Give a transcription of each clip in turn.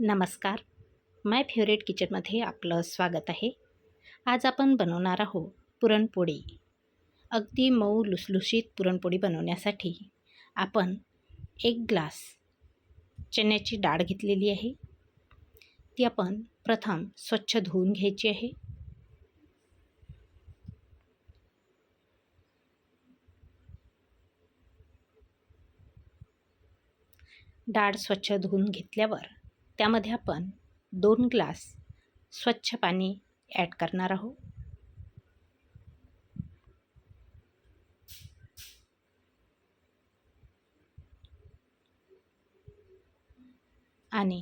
नमस्कार. माय फेवरेट किचनमध्ये आपलं स्वागत आहे. आज आपण बनवणार आहोत पुरणपोळी. अगदी मऊ लुसलुशीत पुरणपोळी बनवण्यासाठी आपण एक ग्लास चण्याची डाळ घेतलेली आहे. ती आपण प्रथम स्वच्छ धुवून घ्यायची आहे. डाळ स्वच्छ धुवून घेतल्यावर त्यामध्ये आपण दोन ग्लास स्वच्छ पाणी ॲड करणार आहोत. आणि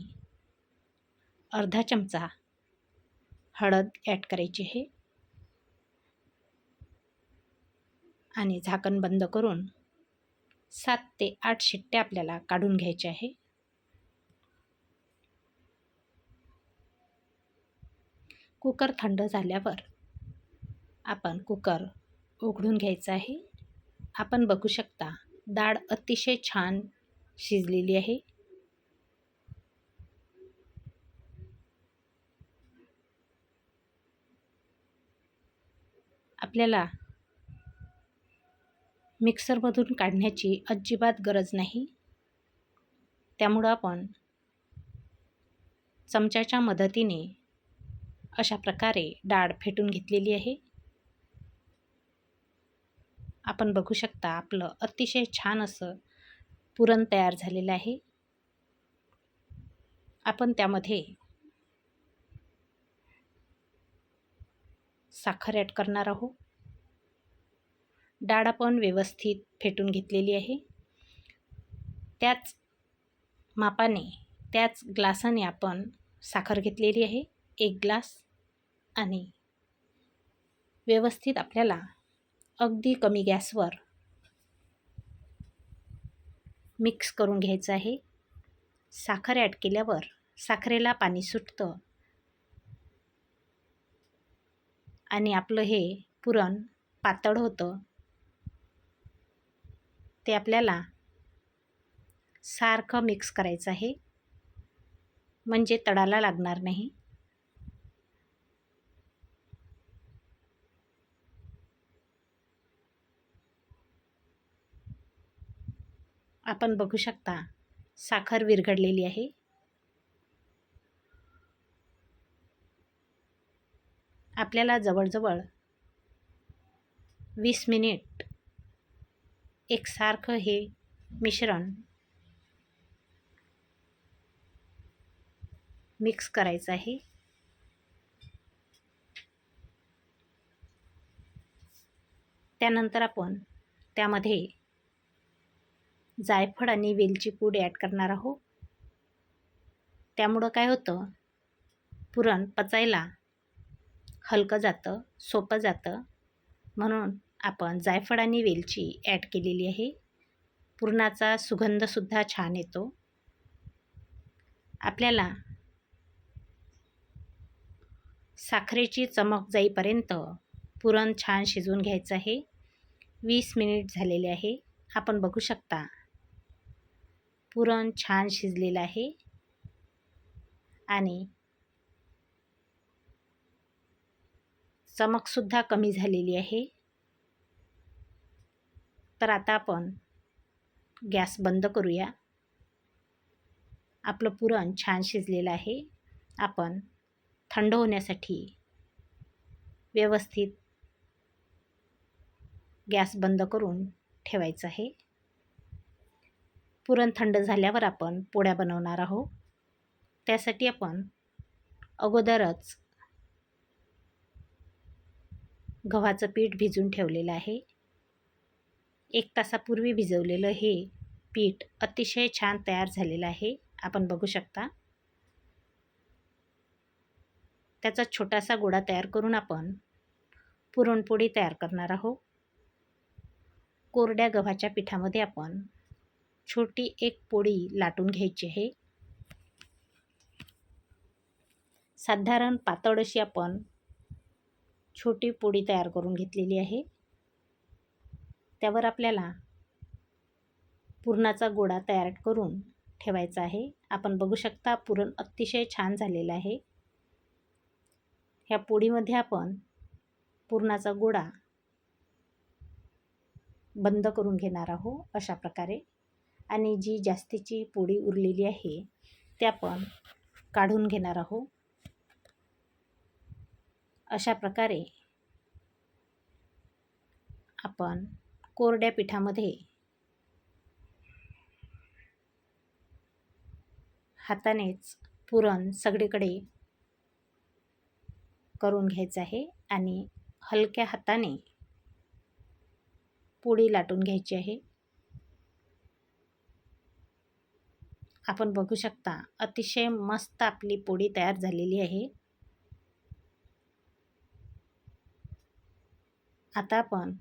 अर्धा चमचा हळद ॲड करायची आहे. आणि झाकण बंद करून सात ते आठ शिट्ट्या आपल्याला काढून घ्यायच्या आहे. कुकर थंड झाल्यावर आपण कुकर उघडून घ्यायचं आहे. आपण बघू शकता डाळ अतिशय छान शिजलेली आहे. आपल्याला मिक्सरमधून काढण्याची अजिबात गरज नाही. त्यामुळं आपण चमच्याच्या मदतीने अशा प्रकारे डाळ फेटून घेतलेली आहे. आपण बघू शकता आपलं अतिशय छान असं पुरण तयार झालेलं आहे. आपण त्यामध्ये साखर ॲड करणार आहोत. डाळ आपण व्यवस्थित फेटून घेतलेली आहे. त्याच मापाने त्याच ग्लासाने आपण साखर घेतलेली आहे. एक ग्लास आणि व्यवस्थित आपल्याला अगदी कमी गॅसवर मिक्स करून घ्यायचं आहे. साखर ॲड केल्यावर साखरेला पाणी सुटतं. आणि आपलं हे पुरण पातळ होतं. ते आपल्याला सारखं मिक्स करायचं आहे. म्हणजे तडाला लागणार नाही. आपण बघू शकता साखर विरघडलेली आहे. आपल्याला जवळजवळ वीस मिनिट एकसारखं हे मिश्रण मिक्स करायचं आहे. त्यानंतर आपण त्यामध्ये जायफळ आणि वेलची पूड ॲड करणार आहोत. त्यामुळं काय होतं? पुरण पचायला हलकं जातं सोपं जातं. म्हणून आपण जायफळ आणि वेलची ॲड केलेली आहे. पुरणाचा सुगंधसुद्धा छान येतो. आपल्याला साखरेची चमक जाईपर्यंत पुरण छान शिजवून घ्यायचं आहे. वीस मिनिट झालेले आहे. आपण बघू शकता पुरण छान शिजलेलं आहे. आणि चमकसुद्धा कमी झालेली आहे. तर आता आपण गॅस बंद करूया. आपलं पुरण छान शिजलेलं आहे. आपण थंड होण्यासाठी व्यवस्थित गॅस बंद करून ठेवायचं आहे. पुरण थंड झाल्यावर आपण पोळ्या बनवणार आहोत. त्यासाठी आपण अगोदरच गव्हाचं पीठ भिजून ठेवलेलं आहे. एक तासापूर्वी भिजवलेलं हे पीठ अतिशय छान तयार झालेलं आहे. आपण बघू शकता. त्याचा छोटासा गोळा तयार करून आपण पुरणपोळी तयार करणार आहोत. कोरड्या गव्हाच्या पिठामध्ये आपण छोटी एक पोळी लाटून घ्यायची आहे. साधारण पातळ अशी आपण छोटी पोळी तयार करून घेतलेली आहे. त्यावर आपल्याला पुरणाचा गोळा तयार करून ठेवायचा आहे. आपण बघू शकता पुरण अतिशय छान झालेलं आहे. ह्या पोळीमध्ये आपण पुरणाचा गोळा बंद करून घेणार आहोत अशा प्रकारे. आणि जी जास्तीची पोळी उरलेली आहे त्या आपण काढून घेणार आहोत. अशा प्रकारे आपण कोरड्या पिठामध्ये हातानेच पुरण सगळीकडे करून घ्यायचं आहे आणि हलक्या हाताने पोळी लाटून घ्यायची आहे. आपण बघू शकता अतिशय मस्त आपली पोळी तयार झालेली आहे. आता आपण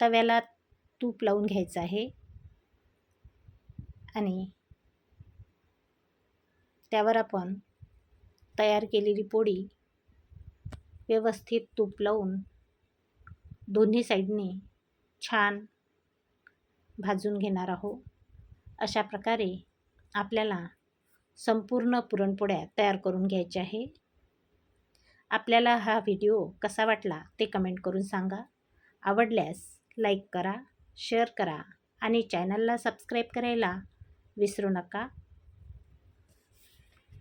तव्याला तूप लावून घ्यायचं आहे. आणि त्यावर आपण तयार केलेली पोळी व्यवस्थित तूप लावून दोन्ही साईडने छान भाजून घेणार आहोत. अशा प्रकारे आपल्याला संपूर्ण पुरणपोळ्या तयार करून घ्यायच्या आहे आपल्याला हा व्हिडिओ कसा वाटला ते कमेंट करून सांगा. आवडल्यास लाईक करा शेअर करा आणि चॅनलला सबस्क्राईब करायला विसरू नका.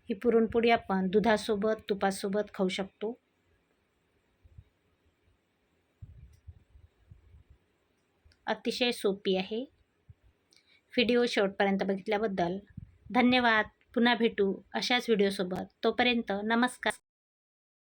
ही पुरणपोळी आपण दुधासोबत तुपासोबत खाऊ शकतो. अतिशय सोपी आहे. व्हिडिओ शेवटपर्यंत बघितल्याबद्दल धन्यवाद. पुन्हा भेटू अशाच व्हिडिओसोबत. तोपर्यंत नमस्कार.